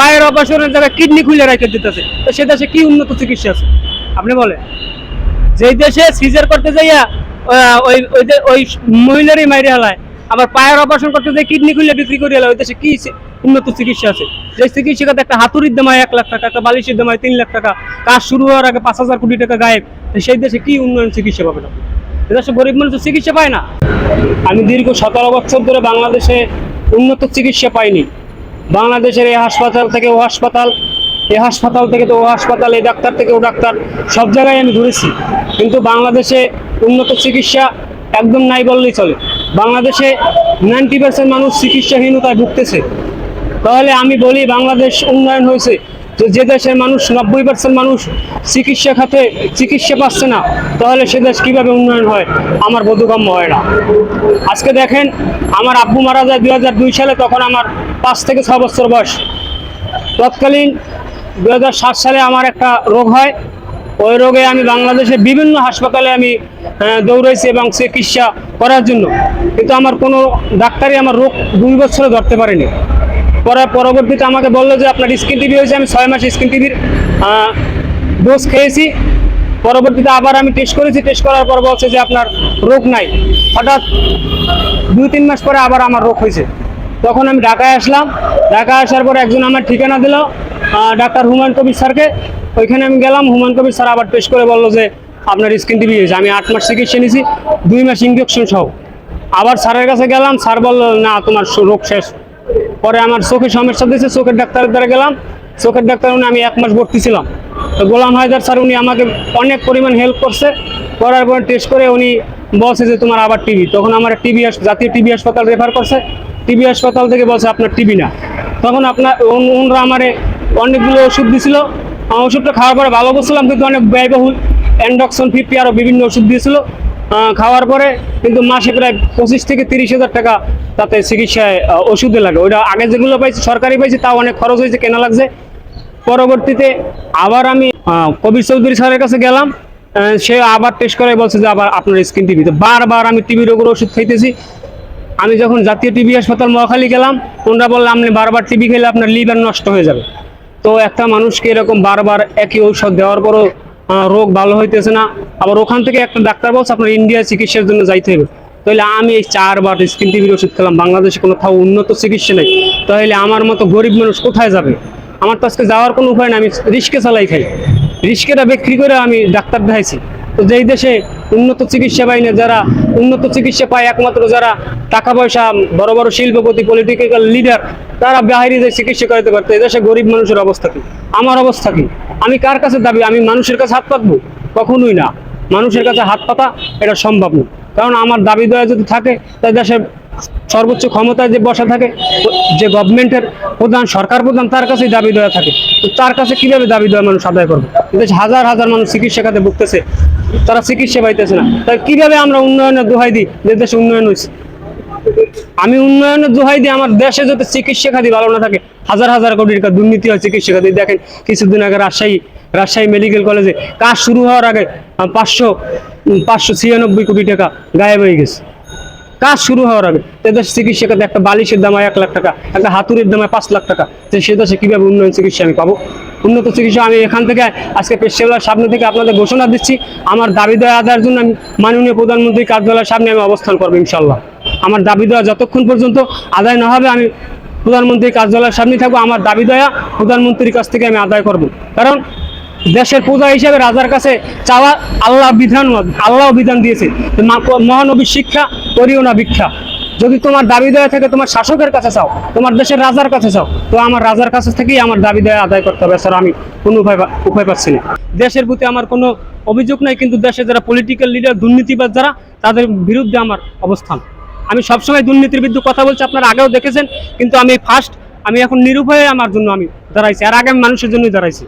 পায়ের অপারেশনের জায়গায় কিডনি খুলে রেখে দিতেছে। তো সে দেশে কি উন্নত চিকিৎসা আছে? আপনি বলেন। যেই দেশে সিজার করতে যাইয়া ওই ওই ওই মহিলারই মাইরে হালায়, আবার পায়ের অপারেশন করতে যাই কিডনি খুলে বিক্রি করে হালায় ওই দেশে কি উন্নত চিকিৎসা আছে? যে চিকিৎসাতে একটা হাতুড়ির দামায় এক লাখ টাকা, একটা বালিশের দাম হয় তিন লাখ টাকা, কাজ শুরু হওয়ার আগে পাঁচ হাজার কোটি টাকা গায়েব সেই দেশে কি উন্নয়ন চিকিৎসা পাবে না এদেশে গরিব মানুষ চিকিৎসা পায় না। আমি দীর্ঘ সতেরো বছর ধরে বাংলাদেশে উন্নত চিকিৎসা পাইনি। বাংলাদেশের এই হাসপাতাল থেকে ও হাসপাতাল এ হাসপাতাল থেকে তো ও হাসপাতাল, এই ডাক্তার থেকে ও ডাক্তার, সব জায়গায় আমি ঘুরেছি। কিন্তু বাংলাদেশে উন্নত চিকিৎসা একদম নাই বললেই চলে। বাংলাদেশে নাইনটি পার্সেন্ট মানুষ চিকিৎসাহীনতায় ভুগতেছে। তাহলে আমি বলি বাংলাদেশ উন্নয়ন হয়েছে। তো যে দেশের মানুষ, নব্বই পার্সেন্ট মানুষ চিকিৎসা খাতে চিকিৎসা পাচ্ছে না, তাহলে সে দেশ কীভাবে উন্নয়ন হয়? আমার বোধগম্য হয় না। আজকে দেখেন, আমার আব্বু মারা যায় দুই হাজার দুই সালে, তখন আমার পাঁচ থেকে ছ বছর বয়স। তৎকালীন দু হাজার সাত সালে আমার একটা রোগ হয়। ওই রোগে আমি বাংলাদেশে বিভিন্ন হাসপাতালে আমি দৌড়াইছি এবং চিকিৎসা করার জন্য। কিন্তু আমার কোনো ডাক্তারই আমার রোগ দুই বছরে ধরতে পারেনি। পরে পরবর্তীতে আমাকে বলল যে আপনার স্কিন টিভি হয়েছে, আমি ছয় মাস স্কিন টিভির ডোজ খেয়েছি। পরবর্তীতে আবার আমি টেস্ট করেছি। টেস্ট করার পর বলছে যে আপনার রোগ নাই। হঠাৎ দুই তিন মাস পরে আবার আমার রোগ হয়েছে। তখন আমি ঢাকায় আসলাম। ঢাকায় আসার পর একজন আমার ঠিকানা দিল ডাক্তার হুমায়ুন কবির স্যারকে। ওইখানে আমি গেলাম। হুমায়ুন কবির স্যার আবার টেস্ট করে বলল যে আপনার স্কিন টিভি হয়েছে। আমি আট মাস চিকিৎসা নিয়েছি, দুই মাস ইঞ্জেকশন সহ। আবার স্যারের কাছে গেলাম। স্যার বলল, না, তোমার রোগ শেষ। পরে আমার চোখে সমস্যা দিয়েছে, চোখের ডাক্তারের দ্বারা গেলাম। চোখের ডাক্তার উনি, আমি এক মাস ভর্তি ছিলাম। তো গোলাম হায়দার স্যার, উনি আমাকে অনেক পরিমাণ হেল্প করছে। করার পর টেস্ট করে উনি বলছে যে, তোমার আবার টিভি তখন আমার টিভি জাতীয় টিভি হাসপাতাল রেফার করছে। টিভি হাসপাতাল থেকে বলছে, আপনার টিভি না। তখন আপনার উনরা আমারে অনেকগুলো ওষুধ দিছিল ওষুধটা খাওয়ার পরে ভালো করছিলাম, কিন্তু অনেক ব্যয়বহুল। অ্যান্ডক্সন ফিফটি আরও বিভিন্ন ওষুধ দিয়েছিল। খাওয়ার পরে কিন্তু মাসে প্রায় পঁচিশ থেকে তিরিশ হাজার টাকা তাতে চিকিৎসায় ওষুধে লাগে। ওইটা আগে যেগুলো পাইছি, সরকারি পাইছি, তাও অনেক খরচ হয়েছে, কেনা লাগছে। পরবর্তীতে আবার আমি কবির চৌধুরী স্যারের কাছে গেলাম। সে আবার টেস্ট করে বলছে যে আবার আপনার স্কিন টিভি তো। বারবার আমি টিভি রোগের ওষুধ খাইতেছি। আমি যখন জাতীয় টিবি হাসপাতাল মহাখালী গেলাম, ওনারা বলল, আপনি বারবার টিবি খেলে আপনার লিভার নষ্ট হয়ে যাবে। তো একটা মানুষকে এরকম বারবার একই ঔষধ দেওয়ার পরও রোগ ভালো হইতেছে না, আবার ওখান থেকে একটা ডাক্তার বলছে, আপনার ইন্ডিয়া চিকিৎসার জন্য যাইতে হবে তাহলে আমি এই চারবার স্কিন টিভির ওষুধ খেলাম, বাংলাদেশে কোনো কোথাও উন্নত চিকিৎসা নেই। তাহলে আমার মতো গরিব মানুষ কোথায় যাবে? আমার তো আজকে যাওয়ার কোনো উপায় নেই, আমি রিস্কে চালাই খাই। রিস্কেটা বিক্রি করে আমি ডাক্তার দেখাইছি। তো যেই দেশে উন্নত চিকিৎসা পায় না, যারা উন্নত চিকিৎসা পায়, একমাত্র যারা টাকা পয়সা, বড় বড় শিল্পপতি পলিটিক্যাল লিডার তারা বাইরে যে চিকিৎসা করাতে পারতো এদেশে গরিব মানুষের অবস্থা কি? আমার অবস্থা কি? আমি কার কাছে দাবি? আমি মানুষের কাছে হাত পাতবো? কখনোই না। মানুষের কাছে হাত পাতা এটা সম্ভব না। কারণ আমার দাবি দেওয়া যদি থাকে তাই দেশের সর্বোচ্চ ক্ষমতায় যে বসা থাকে, যে গভর্নমেন্টের প্রধান, সরকার প্রধান, তার কাছেই দাবি দেওয়া থাকে। তো তার কাছে কীভাবে দাবি দেওয়া মানুষ আদায় করবে? দেশে হাজার হাজার মানুষ চিকিৎসা খাতে ভুগতেছে। তারা চিকিৎসা পাইতেছে না। তাই কীভাবে আমরা উন্নয়নের দোহাই দিই? যে দেশে উন্নয়ন হয়েছে আমি উন্নয়নের দোহাই দিয়ে আমার দেশে যাতে চিকিৎসা খাতি ভালো না থাকে, হাজার হাজার কোটি টাকা দুর্নীতি হয় চিকিৎসা খাতি। দেখেন, কিছুদিন আগে রাজশাহী রাজশাহী মেডিকেল কলেজে কাজ শুরু হওয়ার আগে পাঁচশো পাঁচশো ছিয়ানব্বই কোটি টাকা গায়েব হয়ে গেছে। কাজ শুরু হওয়ার আগে তাদের চিকিৎসা খাতে একটা বালিশের দাম এক লাখ টাকা, একটা হাতুড়ির দাম পাঁচ লাখ টাকা। তো সে দেশে কীভাবে উন্নয়ন চিকিৎসা আমি পাবো? উন্নত চিকিৎসা আমি এখান থেকে, আজকে পেশাওয়ালার সামনে থেকে আপনাদের ঘোষণা দিচ্ছি। আমার দাবি দেওয়া আদায়ের জন্য আমি মাননীয় প্রধানমন্ত্রী কার্যালয়ের সামনে আমি অবস্থান করব, ইনশাল্লাহ। আমার দাবি দেওয়া যতক্ষণ পর্যন্ত আদায় না হবে, আমি প্রধানমন্ত্রীর কার্যালয়ের সামনে থাকব। আমার দাবি দেওয়া প্রধানমন্ত্রীর কাছ থেকে আমি আদায় করব। কারণ দেশের পূজা হিসেবে রাজার কাছে চাওয়া আল্লাহ বিধান আল্লাহ বিধান দিয়েছে। যে মা- মহানবীর শিক্ষা, করিও না ভিক্ষা। যদি তোমার দাবি দেওয়া থাকে, তোমার শাসকের কাছে চাও, তোমার দেশের রাজার কাছে চাও, তো আমার রাজার কাছে থেকেই আমার দাবি দেওয়া আদায় করতে হবে। স্যার আমি কোনো উপায় উপায় পাচ্ছি না। দেশের প্রতি আমার কোনো অভিযোগ নাই, কিন্তু দেশে যারা পলিটিক্যাল লিডার দুর্নীতিবাদ যারা, তাদের বিরুদ্ধে আমার অবস্থান। আমি সবসময় দুর্নীতির বিরুদ্ধে কথা বলছি, আপনারা আগেও দেখেছেন, কিন্তু আমি ফার্স্ট আমি এখন নিরুপায় আমার জন্য আমি দাঁড়াইছি, আর আগে আমি মানুষের জন্যই দাঁড়াইছি।